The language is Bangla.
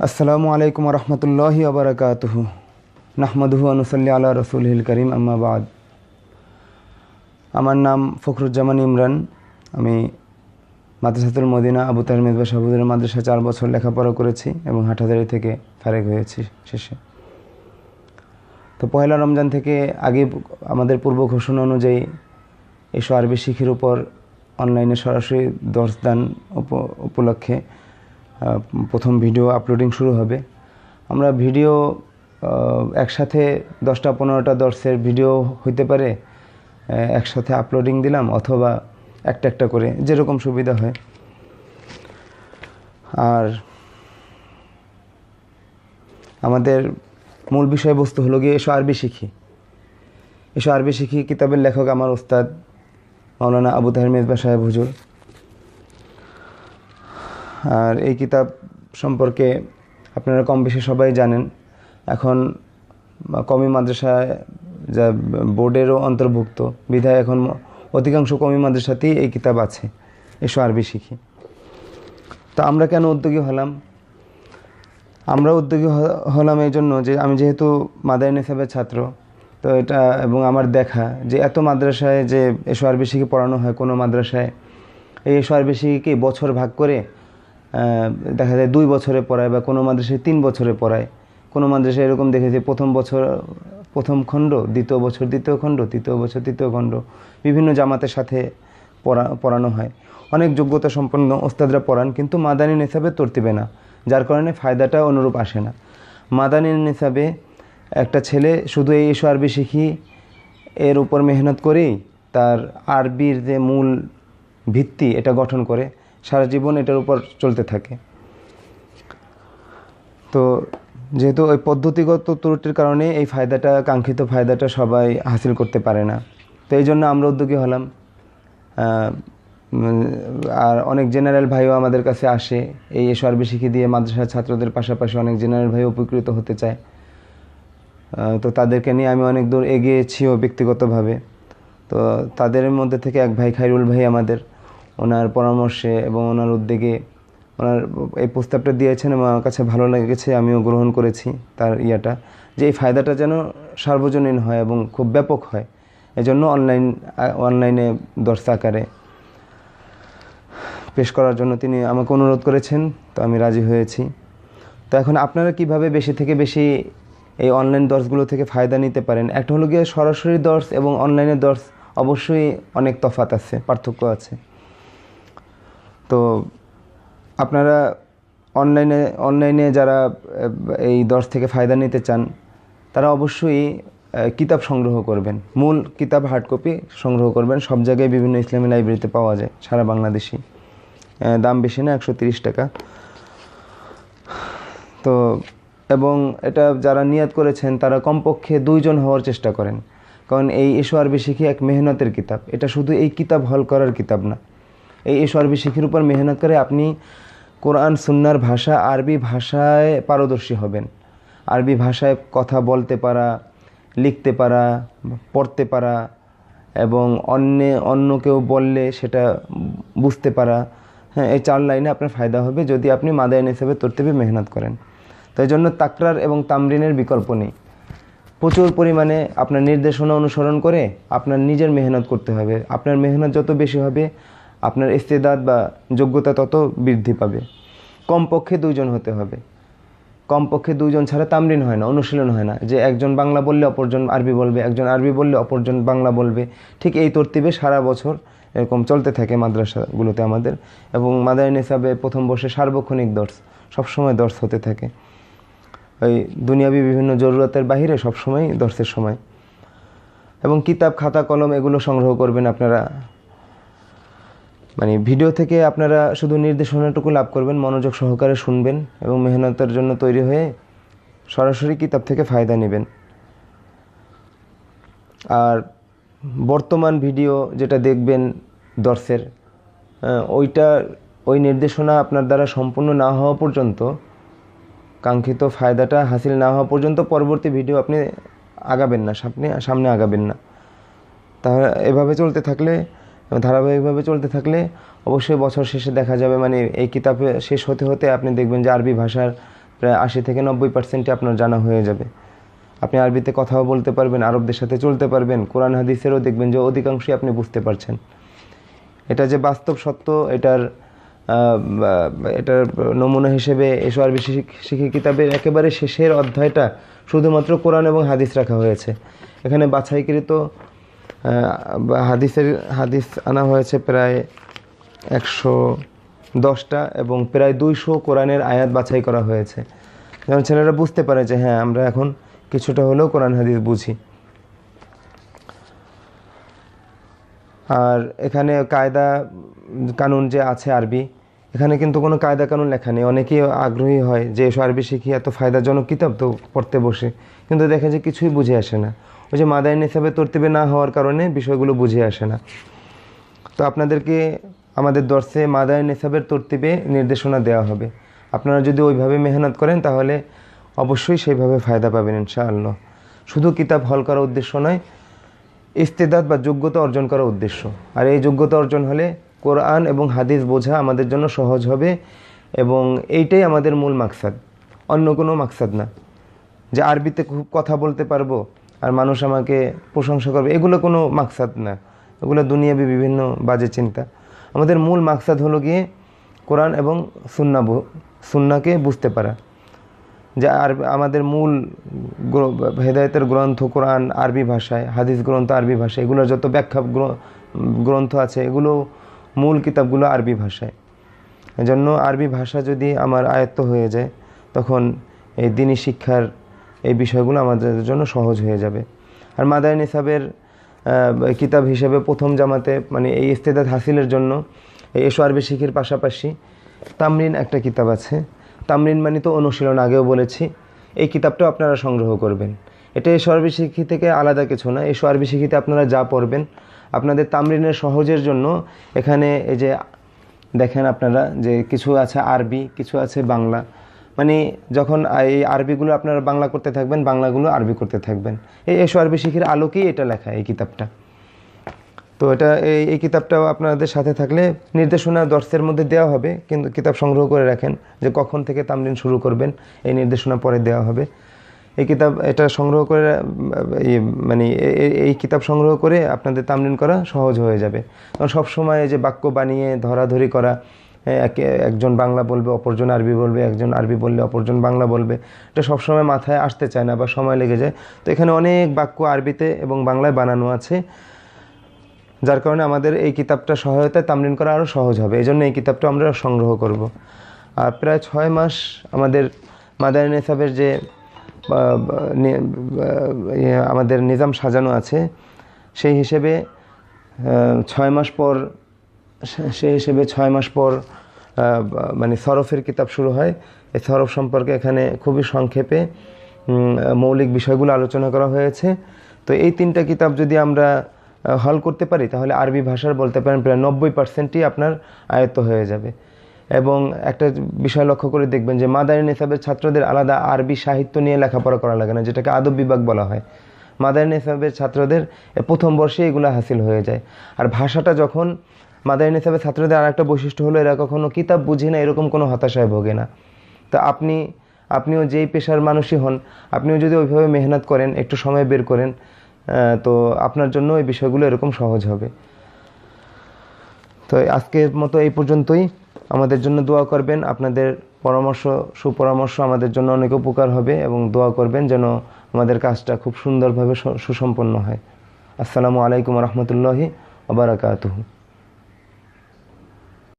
আসসালামু আলাইকুম রহমতুল্লাহি আবরকাতহ নাহমদুহু আনুসল্লি আল্লাহ রসুলহিল করিম আম্মাবাদ আমার নাম ফখরুজ্জামান ইমরান। আমি মাদ্রাসাতুল মদিনা, আবু তাহের মেজবা সাহুদের মাদ্রাসা চার বছর লেখাপড়া করেছি এবং হাটাদারি থেকে ফারেক হয়েছি শেষে। তো পয়লা রমজান থেকে আগে আমাদের পূর্ব ঘোষণা অনুযায়ী এসব আরবি শিখির উপর অনলাইনে সরাসরি দর্শদান উপ- উপলক্ষে প্রথম ভিডিও আপলোডিং শুরু হবে। আমরা ভিডিও একসাথে দশটা, পনেরোটা দর্শের ভিডিও হইতে পারে একসাথে আপলোডিং দিলাম অথবা একটা একটা করে, যেরকম সুবিধা হয়। আর আমাদের মূল বিষয়বস্তু হলো গিয়ে এসো আরবি শিখি। এসো আরবি শিখি, কিতাবের লেখক আমার ওস্তাদ মাওলানা আবু তাহের মেজবা সাহেব হুজুর। আর এই কিতাব সম্পর্কে আপনারা কম বেশি সবাই জানেন। এখন কমি মাদ্রাসায় যা বোর্ডেরও অন্তর্ভুক্ত, বিধায় এখন অধিকাংশ কমি মাদ্রাসাতেই এই কিতাব আছে, এসো আরবি শিখি। তো আমরা কেন উদ্যোগী হলাম? আমরা উদ্যোগী হলাম এই জন্য যে আমি যেহেতু মাদাইন হিসাবের ছাত্র, তো এটা এবং আমার দেখা যে এত মাদ্রাসায় যে এসো আরবি শিখে পড়ানো হয় কোনো মাদ্রাসায়, এই এসো আরবি শিখিকে বছর ভাগ করে দেখা যায় দুই বছরে পড়ায় বা কোনো মাদ্রাসায় তিন বছরে পড়ায়। কোনো মাদ্রাসায় এরকম দেখেছি প্রথম বছর, প্রথম খণ্ড, দ্বিতীয় বছর, দ্বিতীয় খণ্ড, তৃতীয় বছর, তৃতীয় খণ্ড, বিভিন্ন জামাতের সাথে পড়া, পড়ানো হয়। অনেক যোগ্যতা সম্পন্ন ওস্তাদরা পড়ান, কিন্তু মাদানী নিসাবে তরতিবে না, যার কারণে ফায়দাটা অনুরূপ আসে না। মাদানী নিসাবে একটা ছেলে শুধু এই এসো আরবি শিখি, এর উপর মেহনত করেই তার আরবির যে মূল ভিত্তি, এটা গঠন করে। সারা জীবন এটার উপর চলতে থাকে। তো যেহেতু ওই পদ্ধতিগত ত্রুটির কারণে এই ফায়দাটা, কাঙ্ক্ষিত ফায়দাটা সবাই হাসিল করতে পারে না। তো এই জন্য আমরা উদ্যোগী হলাম। আর অনেক জেনারেল ভাইও আমাদের কাছে আসে। এই এসো আরবি শিখি দিয়ে মাদ্রাসার ছাত্রদের পাশাপাশি অনেক জেনারেল ভাই উপকৃত হতে চায়। তো তাদেরকে নিয়ে আমি অনেক দূর এগিয়েছিও ব্যক্তিগতভাবে। তো তাদের মধ্যে থেকে এক ভাই খাইরুল ভাই আমাদের। ওনার পরামর্শে এবং ওনার উদ্যোগে ওনার এই প্রস্তাবটা দিয়েছেন এবং আমার কাছে ভালো লেগেছে, আমিও গ্রহণ করেছি তার ইয়াটা, যে এই ফায়দাটা যেন সার্বজনীন হয় এবং খুব ব্যাপক হয়। এজন্য অনলাইন, অনলাইনে দর্শ আকারে পেশ করার জন্য তিনি আমাকে অনুরোধ করেছেন, তো আমি রাজি হয়েছি। তো এখন আপনারা কীভাবে বেশি থেকে বেশি এই অনলাইন দর্শগুলো থেকে ফায়দা নিতে পারেন? একটা হলো গিয়ে সরাসরি দর্শ এবং অনলাইনের দর্শ অবশ্যই অনেক তফাত আছে, পার্থক্য আছে। তো আপনারা অনলাইনে অনলাইনে যারা এই দশ থেকে ফায়দা নিতে চান, তারা অবশ্যই কিতাব সংগ্রহ করবেন। মূল কিতাব হার্ড কপি সংগ্রহ করবেন। সব জায়গায় বিভিন্ন ইসলামী লাইব্রেরিতে পাওয়া যায়, সারা বাংলাদেশি। দাম বেশি না, একশো টাকা। তো, এবং এটা যারা নিয়াত করেছেন, তারা কমপক্ষে দুইজন হওয়ার চেষ্টা করেন। কারণ এই এসো আরবি শিখি এক মেহনতের কিতাব। এটা শুধু এই কিতাব হল করার কিতাব না। এই শিখির উপর মেহনত করে আপনি কোরআন, সুন্নার ভাষা, আরবি ভাষায় পারদর্শী হবেন। আরবি ভাষায় কথা বলতে পারা, লিখতে পারা, পড়তে পারা এবং অন্য অন্য কেউ বললে সেটা বুঝতে পারা। হ্যাঁ এই চার লাইনে আপনার ফায়দা হবে যদি আপনি মাদায়ন হিসেবে তরতিবে মেহনত করেন। তাই জন্য তাকরার এবং তামরিনের বিকল্প নেই। প্রচুর পরিমাণে আপনার নির্দেশনা অনুসরণ করে আপনার নিজের মেহনত করতে হবে। আপনার মেহনত যত বেশি হবে আপনার ইস্তেদাদ বা যোগ্যতা তত বৃদ্ধি পাবে। কমপক্ষে দুইজন হতে হবে। কমপক্ষে দুজন ছাড়া তামরিন হয় না, অনুশীলন হয় না। যে একজন বাংলা বললে অপরজন আরবি বলবে, একজন আরবি বললে অপরজন বাংলা বলবে। ঠিক এই তরতিবে সারা বছর এরকম চলতে থাকে মাদ্রাসাগুলোতে আমাদের। এবং মাদারিন হিসাবে প্রথম বর্ষে সার্বক্ষণিক দর্শ, সবসময় দর্শ হতে থাকে। ওই দুনিয়াবি বিভিন্ন জরুরতের বাহিরে সবসময় দর্শের সময়। এবং কিতাব, খাতা, কলম এগুলো সংগ্রহ করবেন আপনারা মানে ভিডিও থেকে আপনারা শুধু নির্দেশনাটুকু লাভ করবেন, মনোযোগ সহকারে শুনবেন এবং মেহনতের জন্য তৈরি হয়ে সরাসরি কিতাব থেকে ফায়দা নেবেন। আর বর্তমান ভিডিও যেটা দেখবেন দর্শের ওইটা, ওই নির্দেশনা আপনার দ্বারা সম্পূর্ণ না হওয়া পর্যন্ত, কাঙ্ক্ষিত ফায়দাটা হাসিল না হওয়া পর্যন্ত পরবর্তী ভিডিও আপনি আগাবেন না, সামনে সামনে আগাবেন না। তাহলে এভাবে চলতে থাকলে ধারাবাহিকভাবে চলতে থাকলে অবশ্যই বছর শেষে দেখা যাবে মানে এই কিতাবে শেষ হতে হতে আপনি দেখবেন যে আরবি ভাষার প্রায় আশি থেকে নব্বই পার্সেন্টই আপনার জানা হয়ে যাবে। আপনি আরবিতে কথাও বলতে পারবেন, আরবদের সাথে চলতে পারবেন, কোরআন, হাদিসেরও দেখবেন যে অধিকাংশই আপনি বুঝতে পারছেন। এটা যে বাস্তব সত্য, এটার এটার নমুনা হিসেবে এসো আরবি শিখি- কিতাবের একেবারে শেষের অধ্যায়টা শুধুমাত্র কোরআন এবং হাদিস রাখা হয়েছে। এখানে বাছাইকৃত হাদিসের, হাদিস আনা হয়েছে প্রায় একশো দশটা এবং প্রায় দুইশো কোরআনের আয়াত বাছাই করা হয়েছে। যেমন ছেলেরা বুঝতে পারে যে হ্যাঁ আমরা এখন কিছুটা হলেও কোরআন, হাদিস বুঝি। আর এখানে কায়দা কানুন যে আছে আরবি, এখানে কিন্তু কোনো কায়দা কানুন লেখা নেই। অনেকেই আগ্রহী হয় যে এসব আরবি শিখি এত ফায়দাজনক কিতাব তো পড়তে বসে। কিন্তু দেখে যে কিছুই বুঝে আসে না। ওই যে মাদাইন হিসাবে তর্তিবে না হওয়ার কারণে বিষয়গুলো বুঝে আসে না। তো আপনাদেরকে আমাদের দর্শে মাদায় নেসাবের তরতিবে নির্দেশনা দেওয়া হবে। আপনারা যদি ওইভাবে মেহনত করেন, তাহলে অবশ্যই সেইভাবে ফায়দা পাবেন ইনশাআল্লাহ। শুধু কিতাব হল করার উদ্দেশ্য নয়, ইস্তেদাদ বা যোগ্যতা অর্জন করার উদ্দেশ্য। আর এই যোগ্যতা অর্জন হলে কোরআন এবং হাদিস বোঝা আমাদের জন্য সহজ হবে এবং এইটাই আমাদের মূল মাকসাদ। অন্য কোনো মাকসাদ না। যে আরবিতে খুব কথা বলতে পারব আর মানুষ আমাকে প্রশংসা করবে। এগুলো কোনো মাকসাদ না। এগুলো দুনিয়াবি বিভিন্ন বাজে চিন্তা। আমাদের মূল মাকসাদ হলো গিয়ে কোরআন এবং সুন্না সুন্নাকে বুঝতে পারা। যে আর আমাদের মূল হেদায়েতের গ্রন্থ কোরআন, আরবি ভাষায়, হাদিস গ্রন্থ, আরবি ভাষায়, এগুলোর যত ব্যাখ্যা গ্রন্থ আছে, এগুলো মূল কিতাবগুলো আরবি ভাষায়। এজন্য আরবি ভাষা যদি আমার আয়ত্ত হয়ে যায়, তখন এই দিনী শিক্ষার এই বিষয়গুলো আমাদের জন্য সহজ হয়ে যাবে। আর মাদায়ন হিসাবের কিতাব হিসেবে প্রথম জামাতে মানে এই ইস্তেদাদ হাসিলের জন্য, এই এসো আরবি শিখির পাশাপাশি তামরিন একটা কিতাব আছে। তামরিন মানে তো অনুশীলন আগেও বলেছি, এই কিতাবটাও আপনারা সংগ্রহ করবেন। এটা এসো আরবি শিখি থেকে আলাদা কিছু না এসো আরবি শিখিতে আপনারা যা পড়বেন, আপনাদের তামরিনের সহজের জন্য এখানে এই যে দেখেন আপনারা যে কিছু আছে আরবি, কিছু আছে বাংলা মানে যখন এই আরবিগুলো আপনারা বাংলা করতে থাকবেন, বাংলাগুলো আরবি করতে থাকবেন। এই এসো আরবি শিখির আলোকেই এটা লেখা, এই কিতাবটা। তো এটা এই এই কিতাবটাও আপনাদের সাথে থাকলে নির্দেশনা দর্শের মধ্যে দেওয়া হবে, কিন্তু কিতাব সংগ্রহ করে রাখেন যে কখন থেকে তামরিন শুরু করবেন, এই নির্দেশনা পরে দেওয়া হবে। এই কিতাব, এটা সংগ্রহ করে মানে এই কিতাব সংগ্রহ করে আপনাদের তামরিন করা সহজ হয়ে যাবে। কারণ সবসময় যে বাক্য বানিয়ে, ধরাধরি করা একে- একজন বাংলা বলবে অপরজন আরবি বলবে একজন আরবি বললে অপরজন বাংলা বলবে। এটা সবসময় মাথায় আসতে চায় না বা সময় লেগে যায়। তো এখানে অনেক বাক্য আরবিতে এবং বাংলায় বানানো আছে। যার কারণে আমাদের এই কিতাবটা সহায়তায় তামরিন করা আরও সহজ হবে। এই জন্য এই কিতাবটা আমরা সংগ্রহ করব। আর প্রায় ছয় মাস আমাদের মাদারিন হিসাবের যে ইয়ে, আমাদের নিজাম সাজানো আছে সেই হিসেবে ছয় মাস পর সেই হিসেবে ছয় মাস পর মানে সরফের কিতাব শুরু হয়। এই সরফ সম্পর্কে এখানে খুবই সংক্ষেপে মৌলিক বিষয়গুলো আলোচনা করা হয়েছে। তো এই তিনটা কিতাব যদি আমরা হল করতে পারি, তাহলে আরবি ভাষার বলতে পারেন প্রায় নব্বই পার্সেন্টই আপনার আয়ত্ত হয়ে যাবে। এবং একটা বিষয় লক্ষ্য করে দেখবেন যে মাদারিন হিসাবের ছাত্রদের আলাদা আরবি সাহিত্য নিয়ে লেখাপড়া করা লাগে না, যেটাকে আদব বিভাগ বলা হয়। মাদারিন হিসাবের ছাত্রদের প্রথম বর্ষে এগুলো হাসিল হয়ে যায়। আর ভাষাটা যখন মাদারিন হিসাবে ছাত্রদের আর একটা বৈশিষ্ট্য হলো, এরা কখনো কিতাব বুঝে না, এরকম কোনো হতাশায় ভোগে না। তো আপনি, আপনিও যেই পেশার মানুষই হন, আপনিও যদি ওইভাবে মেহনত করেন, একটু সময় বের করেন তো আপনার জন্য এই বিষয়গুলো এরকম সহজ হবে। তো আজকের মতো এই পর্যন্তই। আমাদের জন্য দোয়া করবেন। আপনাদের পরামর্শ, সুপরামর্শ আমাদের জন্য অনেক উপকার হবে এবং দোয়া করবেন যেন আমাদের কাজটা খুব সুন্দরভাবে সুসম্পন্ন হয়। আসসালামু আলাইকুম রহমতুল্লাহি আবরাকাতুহু